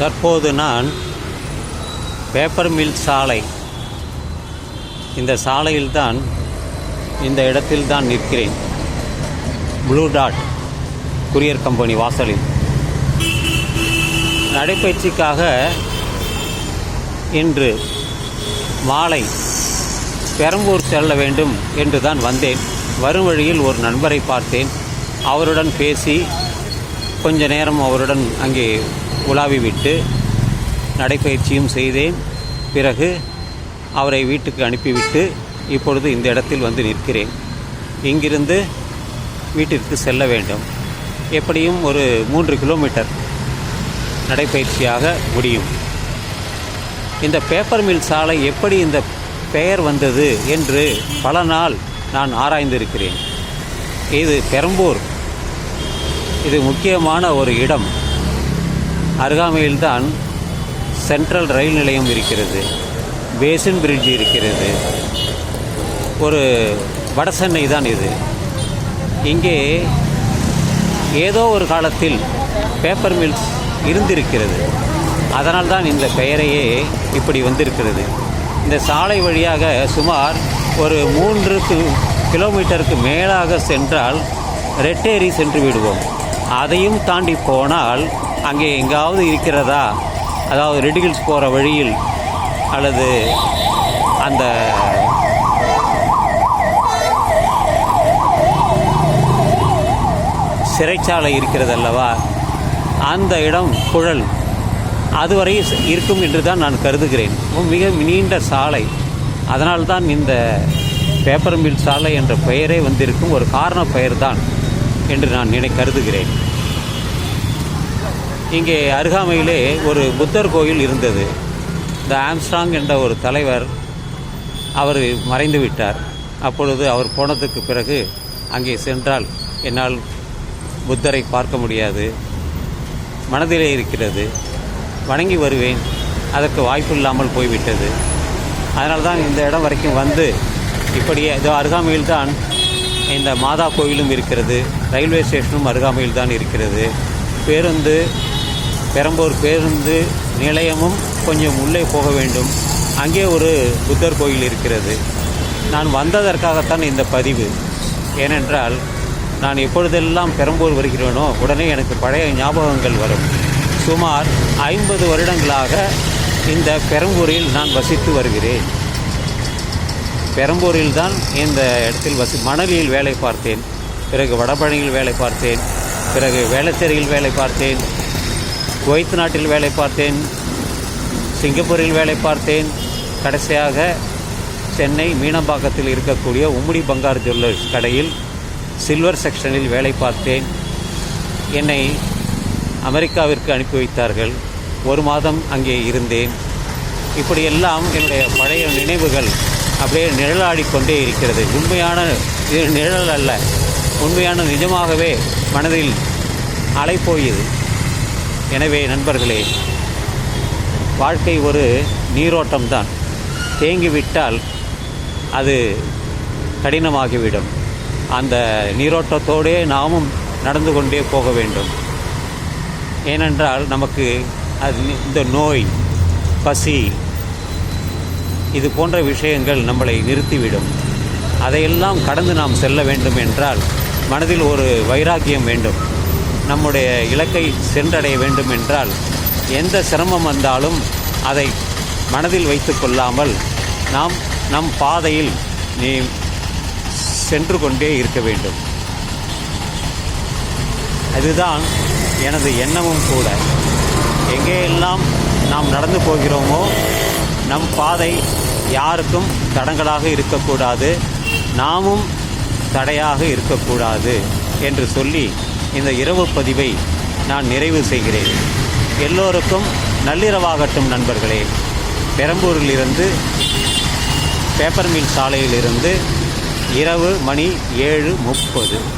தற்போது நான் paper mill சாலை. இந்த சாலையில்தான் இந்த இடத்தில் தான் நிற்கிறேன். ப்ளூ டாட் குரியர் கம்பெனி வாசலில். நடைப்பயிற்சிக்காக இன்று மாலை பெரம்பூர் செல்ல வேண்டும் என்று தான் வந்தேன். வரும் வழியில் ஒரு நண்பரை பார்த்தேன். அவருடன் பேசி கொஞ்ச நேரம் அவருடன் அங்கே உலாவிவிட்டு நடைப்பயிற்சியும் செய்தேன். பிறகு அவரை வீட்டுக்கு அனுப்பிவிட்டு இப்பொழுது இந்த இடத்தில் வந்து நிற்கிறேன். இங்கிருந்து வீட்டிற்கு செல்ல வேண்டும். எப்படியும் ஒரு மூன்று கிலோமீட்டர் நடைப்பயிற்சியாக முடியும். இந்த பேப்பர் மில் சாலை எப்படி இந்த பெயர் வந்தது என்று பல நாள் நான் ஆராய்ந்திருக்கிறேன். இது பெரம்பூர். இது முக்கியமான ஒரு இடம். அருகாமையில்தான் சென்ட்ரல் ரயில் நிலையம் இருக்கிறது. பேசின் பிரிட்ஜ் இருக்கிறது. ஒரு வடசென்னை தான் இது. இங்கே ஏதோ ஒரு காலத்தில் பேப்பர் மில்ஸ் இருந்திருக்கிறது. அதனால் தான் இந்த பெயரையே இப்படி வந்திருக்கிறது. இந்த சாலை வழியாக சுமார் ஒரு மூன்று கிலோமீட்டருக்கு மேலாக சென்றால் ரெட்டேரி சென்று விடுவோம். அதையும் தாண்டி போனால் அங்கே எங்காவது இருக்கிறதா? அதாவது ரெடிகில்ஸ் போகிற வழியில் அல்லது அந்த சிறைச்சாலை இருக்கிறது அல்லவா? அந்த இடம் குழல். அதுவரை இருக்கும் என்று தான் நான் கருதுகிறேன். மிக நீண்ட சாலை. அதனால்தான் இந்த பேப்பர் மில் சாலை என்ற பெயரே வந்திருக்கும். ஒரு காரண பெயர்தான் என்று நான் நினை கருதுகிறேன். இங்கே அருகாமையிலே ஒரு புத்தர் கோயில் இருந்தது. இந்த ஆம்ஸ்ட்ராங் என்ற ஒரு தலைவர் அவர் மறைந்து விட்டார். அப்பொழுது அவர் போனதுக்கு பிறகு அங்கே சென்றால் என்னால் புத்தரை பார்க்க முடியாது. மனதிலே இருக்கிறது. வணங்கி வருவேன். அதற்கு வாய்ப்பு இல்லாமல் போய்விட்டது. அதனால் தான் இந்த இடம் வரைக்கும் வந்து இப்படியே இதோ அருகாமையில் தான் இந்த மாதா கோயிலும் இருக்கிறது. ரயில்வே ஸ்டேஷனும் அருகாமையில் தான் இருக்கிறது. பேருந்து பெரம்பூர் பேருந்து நிலையமும் கொஞ்சம் உள்ளே போக வேண்டும். அங்கே ஒரு புத்தர் கோயில் இருக்கிறது. நான் வந்ததற்காகத்தான் இந்த பதிவு. ஏனென்றால் நான் எப்பொழுதெல்லாம் பெரம்பூர் வருகிறேனோ உடனே எனக்கு பழைய ஞாபகங்கள் வரும். சுமார் ஐம்பது வருடங்களாக இந்த பெரம்பூரில் நான் வசித்து வருகிறேன். பெரம்பூரில் தான் இந்த இடத்தில் வசி மணலியில் வேலை பார்த்தேன். பிறகு வடபழனியில் வேலை பார்த்தேன். பிறகு வேளச்சேரியில் வேலை பார்த்தேன். குவைத் நாட்டில் வேலை பார்த்தேன் சிங்கப்பூரில் வேலை பார்த்தேன். கடைசியாக சென்னை மீனம்பாக்கத்தில் இருக்கக்கூடிய உம்முடி பங்கார் ஜுவல்லர்ஸ் கடையில் சில்வர் செக்ஷனில் வேலை பார்த்தேன். என்னை அமெரிக்காவிற்கு அனுப்பி வைத்தார்கள். ஒரு மாதம் அங்கே இருந்தேன். இப்படியெல்லாம் என்னுடைய பழைய நினைவுகள் அப்படியே நிழலாடிக்கொண்டே இருக்கிறது. உண்மையான நிழல் அல்ல. உண்மையான நிஜமாகவே மனதில் அலைப்போயது எனவே நண்பர்களே வாழ்க்கை ஒரு நீரோட்டம்தான். தேங்கிவிட்டால் அது கடினமாகிவிடும். அந்த நீரோட்டத்தோடே நாமும் நடந்து கொண்டே போக வேண்டும். ஏனென்றால் நமக்கு அது இந்த நோய் பசி இது போன்ற விஷயங்கள் நம்மளை நிறுத்திவிடும். அதையெல்லாம் கடந்து நாம் செல்ல வேண்டும் என்றால் மனதில் ஒரு வைராக்கியம் வேண்டும். நம்முடைய இலக்கை சென்றடைய வேண்டும் என்றால் எந்த சிரமம் வந்தாலும் அதை மனதில் வைத்து கொள்ளாமல் நாம் நம் பாதையில் நீ சென்று கொண்டே இருக்க வேண்டும். அதுதான் எனது எண்ணமும் கூட. எங்கேயெல்லாம் நாம் நடந்து போகிறோமோ நம் பாதை யாருக்கும் தடங்களாக இருக்கக்கூடாது. நாமும் தடையாக இருக்கக்கூடாது என்று சொல்லி இந்த இரவு பதிவை நான் நிறைவு செய்கிறேன். எல்லோருக்கும் நள்ளிரவாகட்டும் நண்பர்களே. பெரம்பூரிலிருந்து பேப்பர் மில் சாலையிலிருந்து இரவு மணி ஏழு முப்பது.